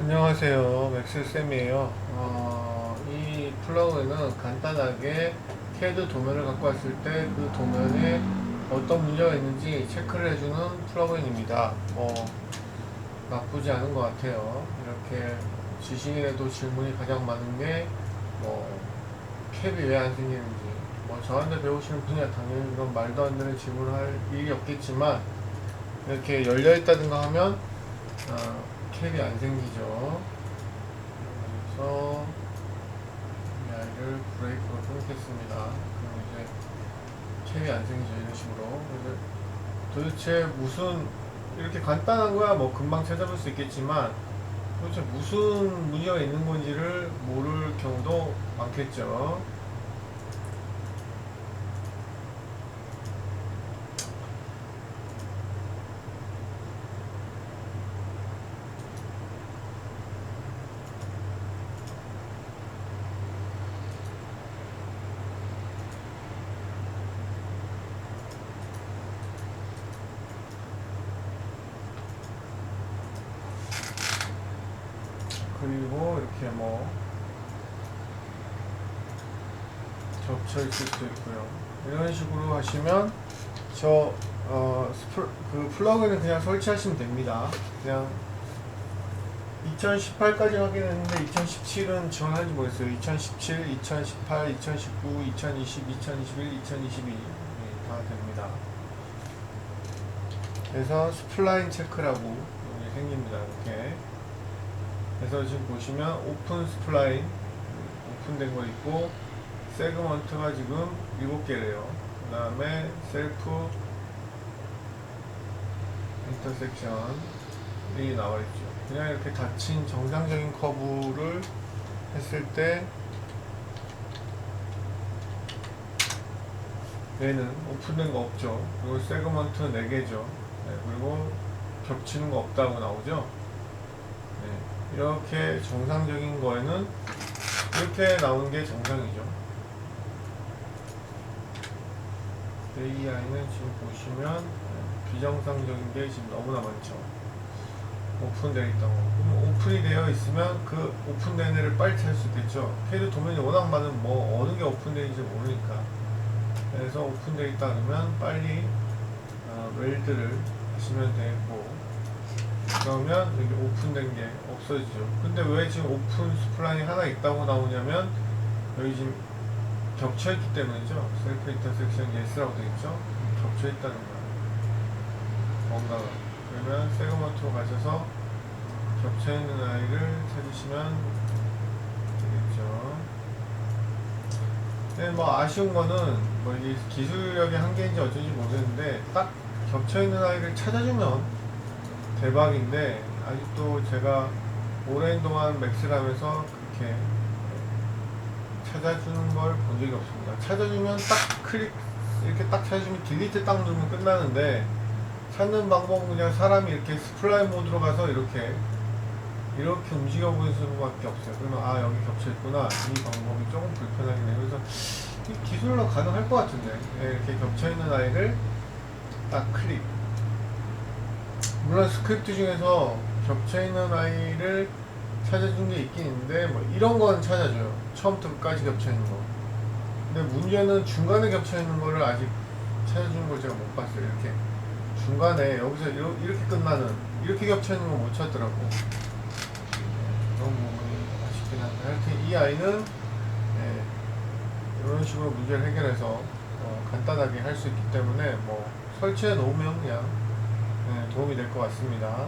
안녕하세요. 맥스쌤이에요. 어, 이 플러그는 간단하게 CAD 도면을 갖고 왔을 때 그 도면에 어떤 문제가 있는지 체크를 해주는 플러그인입니다. 뭐, 나쁘지 않은 것 같아요. 이렇게 지식인에도 질문이 가장 많은 게, 뭐, 캡이 왜 안 생기는지. 뭐, 저한테 배우시는 분이야 당연히 그런 말도 안 되는 질문을 할 일이 없겠지만, 이렇게 열려있다든가 하면, 어, 캡이 안 생기죠. 그래서 이 아이를 브레이크로 끊겠습니다. 그럼 이제 캡이 안 생기죠. 이런 식으로. 도대체 무슨 이렇게 간단한 거야 뭐 금방 찾아볼 수 있겠지만 도대체 무슨 문제가 있는 건지를 모를 경우도 많겠죠. 그리고 이렇게 뭐 겹쳐 있을 수도 있고요. 이런 식으로 하시면 저 어, 스플, 그 플러그는 그냥 설치하시면 됩니다. 그냥 2018까지 확인했는데 2017은 지원하는지 모르겠어요. 2017, 2018, 2019, 2020, 2021, 2022 네, 다 됩니다. 그래서 스플라인 체크라고 생깁니다. 이렇게. 그래서 지금 보시면 오픈 스플라인 오픈된 거 있고 세그먼트가 지금 7개래요. 그 다음에 셀프 인터섹션이 나와 있죠. 그냥 이렇게 닫힌 정상적인 커브를 했을 때 얘는 오픈된 거 없죠. 그리고 세그먼트 4개죠. 그리고 겹치는 거 없다고 나오죠. 네, 이렇게 정상적인 거에는 이렇게 나오는 게 정상이죠. AI는 지금 보시면 네, 비정상적인 게 지금 너무나 많죠. 오픈되어 거. 그럼 오픈이 되어 있으면 그 오픈된 애를 빨리 찾을 수 있겠죠. 캐드 도면이 워낙 많은 뭐 어느 게 오픈되는지 모르니까. 그래서 오픈되어 있다 그러면 빨리 어, 웰드를 하시면 되고 그러면 여기 오픈된 게 없어지죠. 근데 왜 지금 오픈 스플라인이 하나 있다고 나오냐면 여기 지금 겹쳐 있기 때문이죠. 셀프 인터섹션 예스라고 되어 있죠. 겹쳐 있다는 거예요. 뭔가가. 그러면 세그먼트로 가셔서 겹쳐 있는 아이를 찾으시면 되겠죠. 네, 뭐 아쉬운 거는 뭐 이게 기술력의 한계인지 어쩐지 모르겠는데 딱 겹쳐 있는 아이를 찾아주면 대박인데 아직도 제가 오랜 동안 맥스를 하면서 그렇게 찾아주는 걸 본 적이 없습니다. 찾아주면 딱 클릭 이렇게 딱 찾아주면 딜리트 딱 누르면 끝나는데 찾는 방법은 그냥 사람이 이렇게 스플라인 모드로 가서 이렇게 이렇게 움직여 보는 수밖에 없어요. 그러면 아 여기 겹쳐 있구나 이 방법이 조금 불편하긴 해요. 그래서 이 기술로 가능할 것 같은데 예, 이렇게 겹쳐 있는 아이를 딱 클릭. 물론 스크립트 중에서 겹쳐 있는 아이를 찾아준 게 있긴 있는데 뭐 이런 건 찾아줘요. 처음부터 끝까지 겹쳐 있는 거. 근데 문제는 중간에 겹쳐 있는 거를 아직 찾아주는 걸 제가 못 봤어요. 이렇게 중간에 여기서 이러- 이렇게 끝나는 이렇게 겹쳐 있는 거못 찾더라고. 그런 부분이 아쉽긴 한데 하여튼 이 아이는 예, 이런 식으로 문제를 해결해서 어, 간단하게 할 수 있기 때문에 뭐 설치해 놓으면 그냥 예, 도움이 될 것 같습니다.